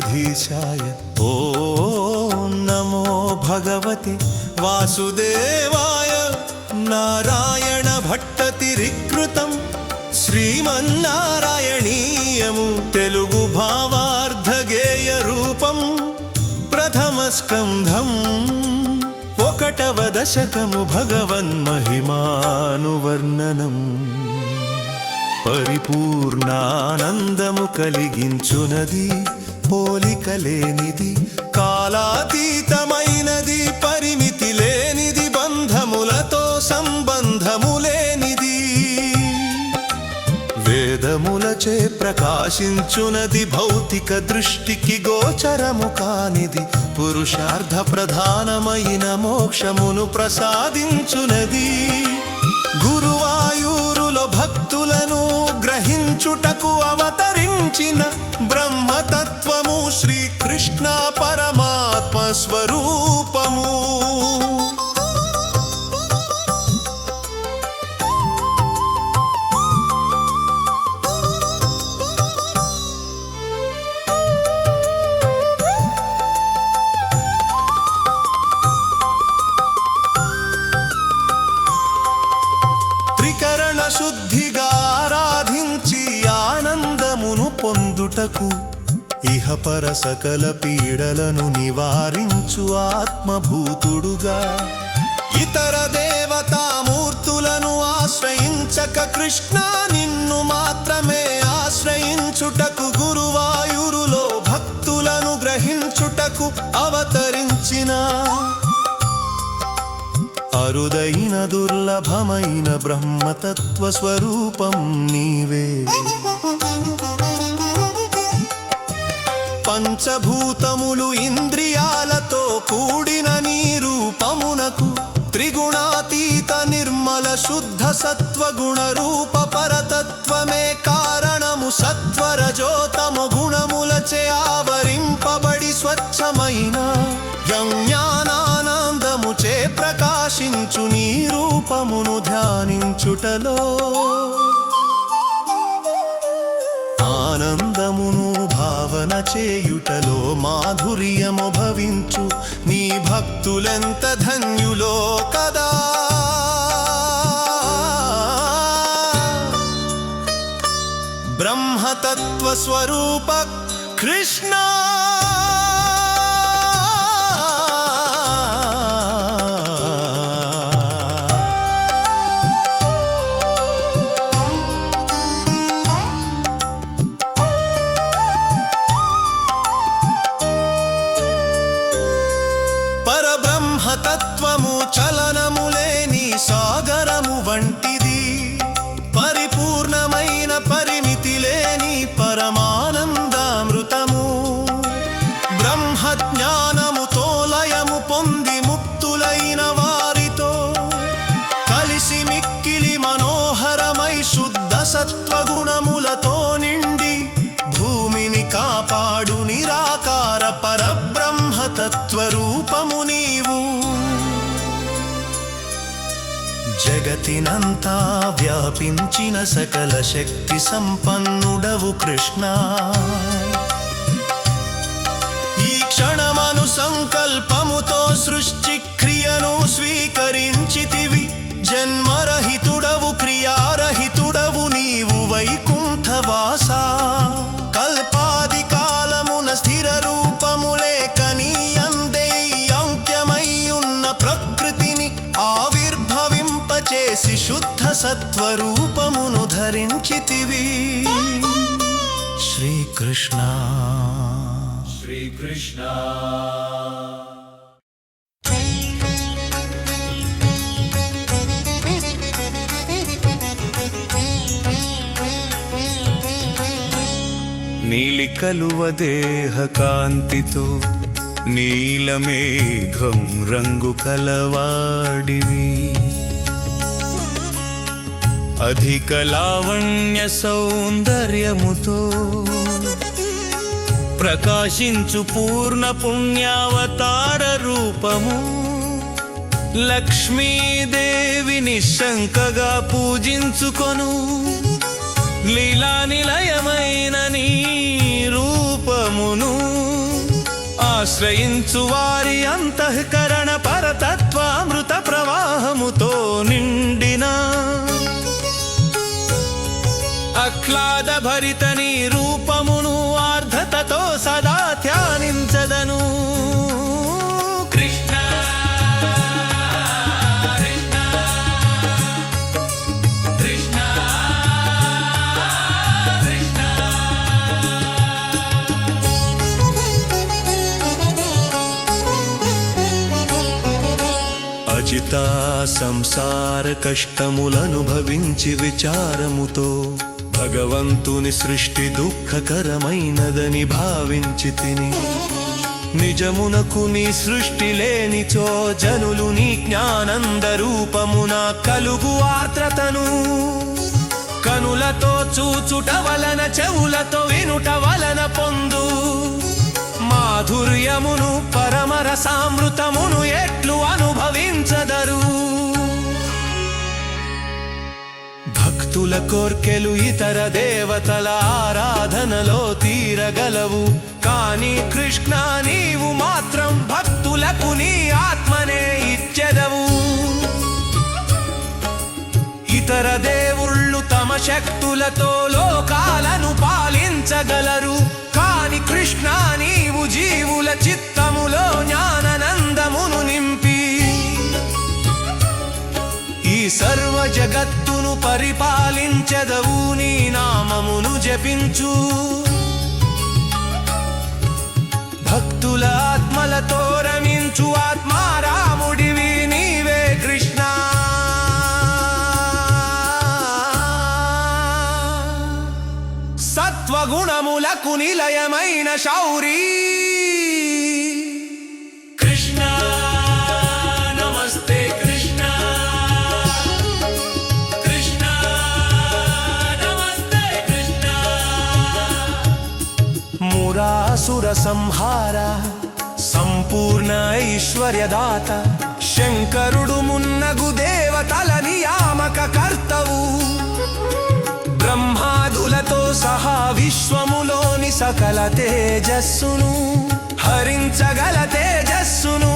वायुपुराधीशाय ॐ नमो भगवते वासुदेवाय నారాయణభట్టతిరికృతం శ్రీమన్నారాయణీయము తెలుగు భావార్ధగేయ రూపం ప్రథమ స్కంధం ఒకటవ దశకము భగవన్మహిమానువర్ణనం పరిపూర్ణానందము కలిగించునది పోలిక లేనిది కాలాతీతమైనది పరిమితి లేనిది బంధములతో సంబంధము లేనిది. వేదములచే ప్రకాశించునది భౌతిక దృష్టికి గోచరము కానిది పురుషార్థ ప్రధానమైన మోక్షమును ప్రసాదించునది. గురువాయూరులో భక్తులను గ్రహించుటకు అవతరించిన బ్రహ్మతత్వము శ్రీకృష్ణ పరమాత్మ స్వరూపము. పర సకల పీడలను నివారించు ఆత్మభూతుడుగా. ఇతర దేవతామూర్తులను ఆశ్రయించక కృష్ణ నిన్ను మాత్రమే ఆశ్రయించుటకు గురువాయురులో భక్తులను గ్రహించుటకు అవతరించిన. అరుదైన దుర్లభమైన బ్రహ్మతత్వ స్వరూపం నీవే. పంచభూతములు ఇంద్రియాలతో కూడిన నీ రూపమునకు త్రిగుణాతీత నిర్మల శుద్ధ సత్వగుణ రూప పరతత్వమే కారణము సత్వరజోతమ గుణములచే ఆవరింపబడి స్వచ్ఛమైన యజ్ఞానానందముచే ప్రకాశించు నీ రూపమును ధ్యానించుటలో. భావన చేయుటలో మాధుర్యము భవించు. నీ భక్తులెంత ధన్యులో కదా? బ్రహ్మతత్వ స్వరూప కృష్ణ పరబ్రహ్మతత్వము చలనము లేని సాగరము వంటి జగతినంతా వ్యాపించిన సకల శక్తి సంపన్నుడవు కృష్ణ. ఈ క్షణమను సంకల్పముతో సృష్టి క్రియను స్వీకరించితివి. జన్మరహితుడవు క్రియారహితుడవు శ్రీకృష్ణ. నీలి కలువ దేహ కాంతితో నీలమేఘం రంగు కలవాడివి. అధిక లావణ్య సౌందర్యముతో ప్రకాశించు పూర్ణ పుణ్యావతార రూపము. లక్ష్మీదేవిని శంకగా పూజించుకొను. లీలా నిలయమైన నీ రూపమును ఆశ్రయించు వారి అంతఃకరణ పరతత్వామృత ప్రవాహ భరిత నీ రూపమును ఆర్ధతతో సదా ధ్యానించదను. కృష్ణ కృష్ణ కృష్ణ కృష్ణ. అజిత సంసార కష్టములనుభవించి విచారముతో భగవంతుని సృష్టి దుఃఖకరమైనదని భావించి తిని. నిజమునకు నీ సృష్టి లేనిచో జనులు నీ జ్ఞానంద రూపమున కలుగు ఆర్ద్రతను. కనులతో చూచుట వలన చెవులతో వినుట వలన పొందు. మాధుర్యమును పరమరసామృతమును ఎట్లు అనుభవించదరు? భక్తుల కోర్కెలు ఇతర దేవతల ఆరాధనలో తీరగలవు. కాని కృష్ణ నీవు మాత్రం భక్తులకు నీ ఆత్మనే ఇచ్చెదవు. ఇతర దేవుళ్ళు తమ శక్తులతో లోకాలను పాలించగలరు. కాని కృష్ణ నీవు జీవుల చిత్తములో జ్ఞాననందమును నింపి. ఈ సర్వ పరిపాలించదవు నీ నామమును జపించు. భక్తుల ఆత్మలతో రమించు ఆత్మారాముడివి నీవే కృష్ణ. సత్వగుణములకు నిలయమైన శౌరీ. మురాసుర సంహార సంపూర్ణ ఐశ్వర్యదాత శంకరుడు మున్నగు దేవతల నియామక కర్తవు బ్రహ్మాదులతో సహా విశ్వములోని సకల తేజస్సును హరించగల తేజస్సును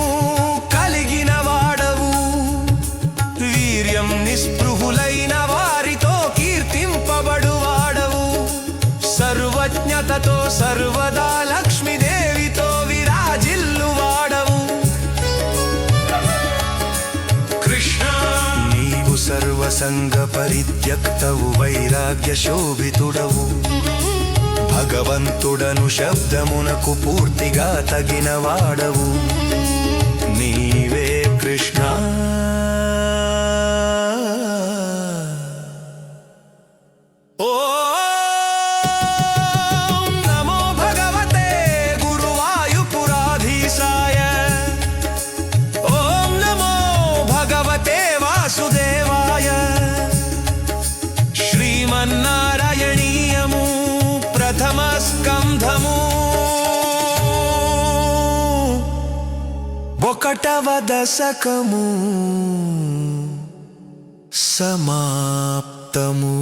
సర్వజ్ఞతతో సర్వదా లక్ష్మీదేవితో విరాజిల్లు వాడవు. కృష్ణ. నీవు సర్వసంగ పరిత్యక్తవు వైరాగ్య శోభితుడవు. భగవంతుడను శబ్దమునకు పూర్తిగా తగిన వాడవు. ఒకటవ దశకము సమాప్తము.